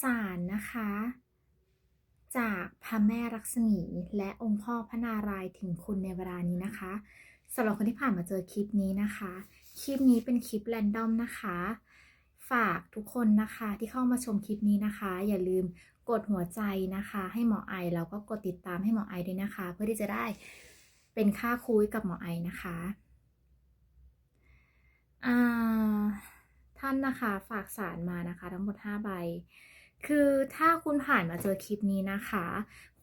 สารนะคะ จากพระแม่ลักษมีและองค์พ่อพระนารายณ์ถึงคุณในเวลานี้นะคะสำหรับคนที่ผ่านมาเจอคลิปนี้นะคะ คลิปนี้เป็นคลิปแรนดอมนะคะ ฝากทุกคนนะคะที่เข้ามาชมคลิปนี้นะคะ อย่าลืมกดหัวใจนะคะ ให้หมอไอแล้วก็กดติดตามให้หมอไอด้วยนะคะ เพื่อที่จะได้เป็นค่าคุยกับหมอไอนะคะอ่าท่านนะคะฝากสารมานะคะ ทั้งหมด 5 ใบ คือถ้าคุณผ่านมาเจอคลิปนี้นะคะ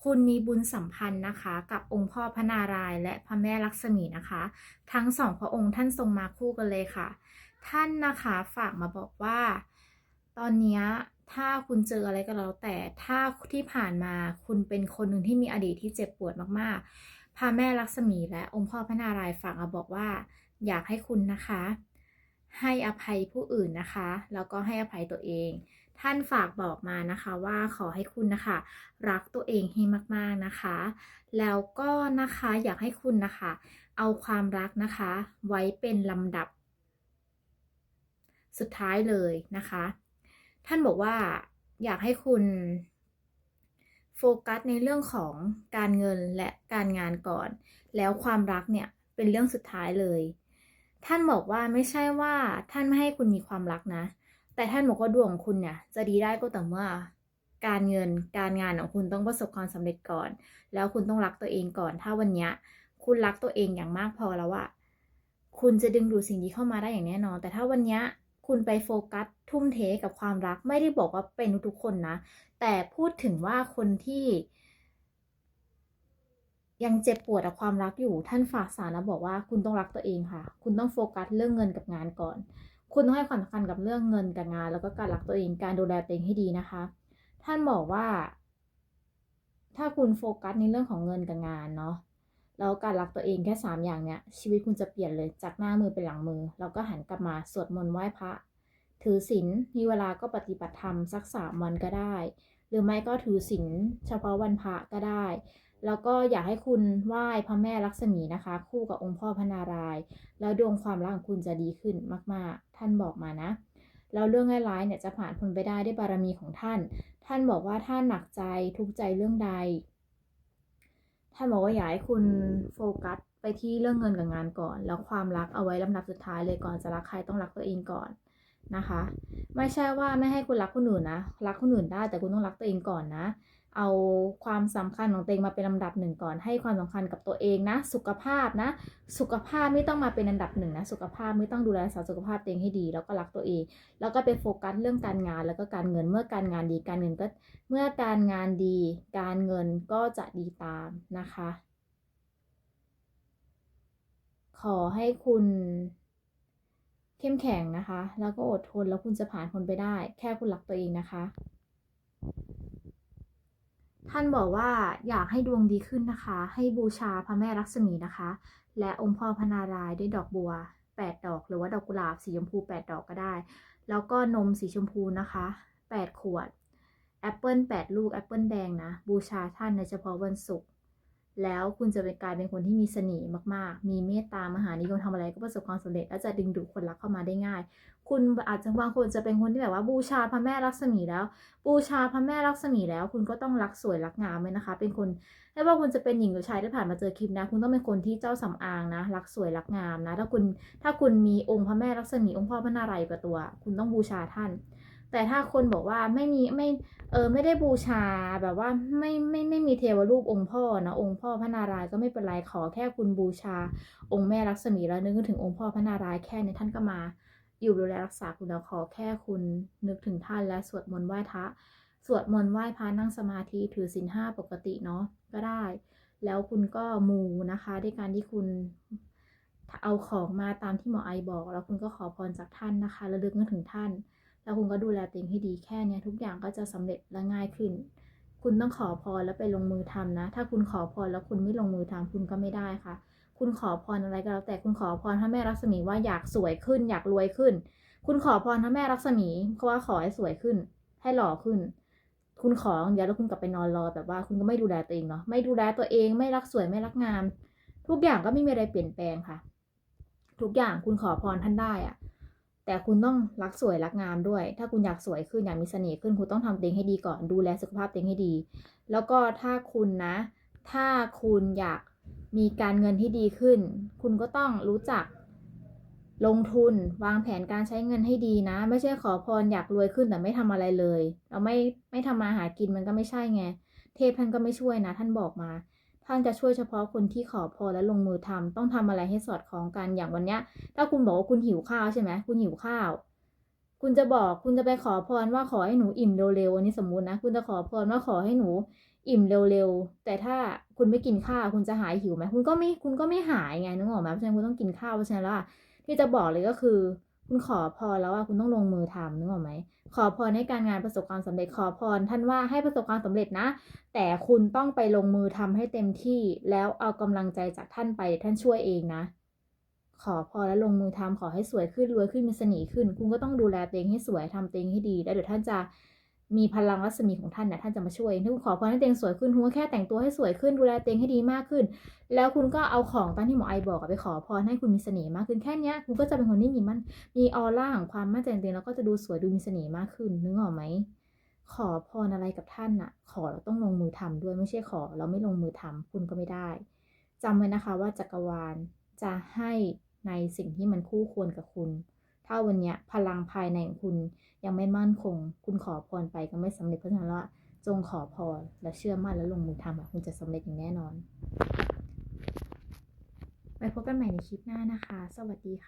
คุณมีบุญสัมพันธ์นะคะ กับองค์พ่อพระนารายณ์และพระแม่ลักษมีนะคะ ทั้งสองพระองค์ท่านทรงมาคู่กันเลยค่ะ ท่านนะคะฝากมาบอกว่า ตอนนี้ถ้าคุณเจออะไรก็แล้วแต่ถ้าที่ผ่านมาคุณเป็นคนหนึ่งที่มีอดีตที่เจ็บปวดมากๆพระแม่ลักษมีและองค์พ่อพระนารายณ์ฝากมาบอกว่า อยากให้คุณนะคะ ให้อภัยผู้อื่นนะคะ แล้วก็ให้อภัยตัวเอง ท่านฝากบอกมานะคะว่าขอให้คุณนะคะ รักตัวเองให้มากๆนะคะ แล้วก็นะคะอยากให้คุณนะคะ เอาความรักนะคะ ไว้เป็นลำดับ สุดท้ายเลยนะคะ ท่านบอกว่าอยากให้คุณโฟกัสในเรื่องของการเงินและการงานก่อน แล้วความรักเนี่ยเป็นเรื่องสุดท้ายเลย ท่านบอกว่าไม่ใช่ว่าท่านไม่ให้คุณมีความรักนะ แต่ท่านบอกว่าดวงของคุณเนี่ยจะดีได้ก็ต่เมื่อการเงินการงานของคุณต้องประสบความสำเร็จก่อน แล้วคุณต้องรักตัวเองก่อน ถ้าวันนี้คุณรักตัวเองอย่างมากพอแล้วอะคุณจะดึงดูดสิ่งนี้เข้ามาได้อย่างแน่นอน แต่ถ้าวันนี้คุณไปโฟกัสทุ่มเทกับความรักไม่ได้บอกว่าเป็นทุกคนนะ แต่พูดถึงว่าคนที่ ยังเจ็บปวดกับความรักอยู่ท่านฝากสารแล้วบอกว่าคุณต้องรักตัวเองค่ะ คุณต้องโฟกัสเรื่องเงินกับงานก่อน คุณต้องให้ความสำคัญกับเรื่องเงินกับงาน แล้วก็การรักตัวเองการดูแลตัวเองให้ดีนะคะ ท่านบอกว่า ถ้าคุณโฟกัสในเรื่องของเงินกับงานเนาะแล้วการรักตัวเองแค่สามอย่างเนี้ยชีวิตคุณจะเปลี่ยนเลยจากหน้ามือเป็นหลังมือ แล้วก็หันกลับมาสวดมนต์ไหว้พระ ถือศีลมีเวลาก็ปฏิบัติธรรมสักสามวันก็ได้ หรือไม่ก็ถือศีลเฉพาะวันพระก็ได้ แล้วก็อยากให้คุณไหว้พระแม่ลักษมีนะคะ คู่กับองค์พ่อพระนารายณ์แล้วดวงความรักของคุณจะดีขึ้นมาก ๆ ท่านบอกมานะแล้วเรื่องร้ายๆเนี่ยจะผ่านพ้นไปได้ด้วยบารมีของท่าน ท่านบอกว่าถ้านหนักใจทุกใจเรื่องใด ท่านบอกว่าอยากให้คุณโฟกัสไปที่เรื่องเงินกับงานก่อน แล้วความรักเอาไว้ลำดับสุดท้ายเลยก่อนจะรักใครต้องรักตัวเองก่อนนะคะ ไม่ใช่ว่าไม่ให้คุณรักคนอื่นนะ รักคนอื่นได้แต่คุณต้องรักตัวเองก่อนนะ เอาความสำคัญของตัวเองมาเป็นลำดับหนึ่งก่อน ให้ความสำคัญกับตัวเองนะ สุขภาพนะ สุขภาพไม่ต้องมาเป็นอันดับหนึ่งนะ สุขภาพไม่ต้องดูแลรักษาสุขภาพตัวเองให้ดี แล้วก็รักตัวเอง แล้วก็ไปโฟกัสเรื่องการงานแล้วก็การเงิน เมื่อการงานดี การเงินก็ เมื่อการงานดี การเงินก็จะดีตามนะคะ ขอให้คุณเข้มแข็งนะคะ แล้วก็อดทน แล้วคุณจะผ่านพ้นไปได้ แค่คุณรักตัวเองนะคะ ท่านบอกว่าอยากให้ดวงดีขึ้นนะคะ ให้บูชาพระแม่ลักษมีนะคะ และองค์พ่อพระนารายด้วยดอกบัว 8 ดอก หรือว่าดอกกุหลาบสีชมพู 8 ดอกก็ได้ แล้วก็นมสีชมพูนะคะ 8 ขวดแอปเปิล8ลูกแอปเปิลแดงนะ บูชาท่านในเฉพาะวันศุกร์ แล้วคุณจะเป็นกลายเป็นคนที่มีเสน่ห์มากๆ มีเมตตามหานิยมทำอะไรก็ประสบความสำเร็จ และจะดึงดูดคนรักเข้ามาได้ง่าย คุณอาจจะบางคนจะเป็นคนที่แบบว่าบูชาพระแม่ลักษมีแล้ว บูชาพระแม่ลักษมีแล้ว คุณก็ต้องรักสวยรักงามเลยนะคะ เป็นคนไม่ว่าคุณจะเป็นหญิงหรือชายที่ผ่านมาเจอคลิปนะ คุณต้องเป็นคนที่เจ้าสำอางนะ รักสวยรักงามนะ ถ้าคุณถ้าคุณมีองค์พระแม่ลักษมีองค์พ่อพระนารายณ์กับตัว คุณต้องบูชาท่าน แต่ถ้าคนบอกว่าไม่มีไม่เออไม่ได้บูชาแบบว่าไม่ไม่ไม่มีเทวรูปองค์พ่อนะองค์พ่อพระนารายณ์ก็ไม่เป็นไรขอแค่คุณบูชา องค์แม่ลักษมีแล้วนึกถึงองค์พ่อพระนารายณ์แค่นี้ท่านก็มา อยู่ดูแลรักษาคุณแล้วขอแค่คุณนึกถึงท่านและสวดมนต์ไหว้พระสวดมนต์ไหว้พระนั่งสมาธิถือศีลห้าปกติเนาะก็ได้ แล้วคุณก็มูนะคะด้วยการที่คุณเอาของมาตามที่หมอไอบอก แล้วคุณก็ขอพรจากท่านนะคะแล้วลึกนึกถึงท่าน แล้วคุณก็ดูแลตัวเองให้ดีแค่เนี้ยทุกอย่างก็จะสำเร็จและง่ายขึ้น คุณต้องขอพรแล้วไปลงมือทำนะ ถ้าคุณขอพรแล้วคุณไม่ลงมือทำคุณก็ไม่ได้ค่ะ คุณขอพรอะไรก็แล้วแต่คุณขอพรพระแม่ลักษมีว่าอยากสวยขึ้น อยากรวยขึ้น คุณขอพรพระแม่ลักษมีเพราะว่าขอให้สวยขึ้น ให้หล่อขึ้น คุณขออย่างเดียวแล้วคุณกลับไปนอนรอแบบว่าคุณก็ไม่ดูแลตัวเองเนาะไม่ดูแลตัวเองไม่รักสวยไม่รักงาม ทุกอย่างก็ไม่มีอะไรเปลี่ยนแปลงค่ะ ทุกอย่างคุณขอพรท่านได้อะ แต่คุณต้องรักสวยรักงามด้วย ถ้าคุณอยากสวยขึ้นอยากมีเสน่ห์ขึ้นคุณต้องทำตัวเองให้ดีก่อนดูแลสุขภาพตัวเองให้ดี แล้วก็ถ้าคุณนะ ถ้าคุณอยากมีการเงินที่ดีขึ้น คุณก็ต้องรู้จักลงทุนวางแผนการใช้เงินให้ดีนะ ไม่ใช่ขอพรอยากรวยขึ้นแต่ไม่ทำอะไรเลย เราไม่ไม่ทำมาหากินมันก็ไม่ใช่ไง เทพท่านก็ไม่ช่วยนะ ท่านบอกมา ท่านจะช่วยเฉพาะคนที่ขอพรและลงมือทำต้องทำอะไรให้สอดคล้องกันอย่างวันเนี้ย ถ้าคุณบอกว่าคุณหิวข้าวใช่ไหมคุณหิวข้าว คุณจะบอกคุณจะไปขอพรว่าขอให้หนูอิ่มเร็วๆอันนี้สมมุตินะ คุณจะขอพรว่าขอให้หนูอิ่มเร็วๆ แต่ถ้าคุณไม่กินข้าวคุณจะหายหิวไหมคุณก็ไม่คุณก็ไม่หายไงนึกออกไหมเพราะฉะนั้นคุณต้องกินข้าวเพราะฉะนั้นแล้วอะที่จะบอกเลยก็คือ คุณขอพรแล้วอะคุณต้องลงมือทำนึกออกไหมขอพรให้การงานประสบความสำเร็จขอพรท่านว่าให้ประสบความสำเร็จนะ แต่คุณต้องไปลงมือทำให้เต็มที่แล้วเอากำลังใจจากท่านไปท่านช่วยเองนะ ขอพอแล้วลงมือทำขอให้สวยขึ้นรวยขึ้นมีเสน่ห์ขึ้น คุณก็ต้องดูแลตัวเองให้สวยทำตัวเองให้ดี แล้วเดี๋ยวท่านจะ มีพลังรัศมีของท่านนี่ยท่านจะมาช่วยถ้าคุณขอพรให้ตัวเองสวยขึ้นคุณก็แค่แต่งตัวให้สวยขึ้นดูแลตัวเองให้ดีมากขึ้น แล้วคุณก็เอาของตามที่หมอไอบอกไปขอพรให้คุณมีเสน่ห์มากขึ้นแค่นี้คุณก็จะเป็นคนที่มีมันมีออร่าของความมั่นใจในตัวเองแล้วก็จะดูสวยดูมีเสน่ห์มากขึ้นนึกออกไหมขอพรอะไรกับท่านน่ะ ขอเราต้องลงมือทำด้วยไม่ใช่ขอ เราไม่ลงมือทำคุณก็ไม่ได้จำไว้นะคะว่าจักรวาลจะให้ในสิ่งที่มันคู่ควรกับคุณ ถ้าวันนี้พลังภายในของคุณยังไม่มั่นคง คุณขอพรไปก็ไม่สำเร็จเพราะฉะนั้นละจงขอพรและเชื่อมั่นและลงมือทำอะคุณจะสำเร็จอย่างแน่นอนไปพบกันใหม่ในคลิปหน้านะคะ สวัสดีค่ะ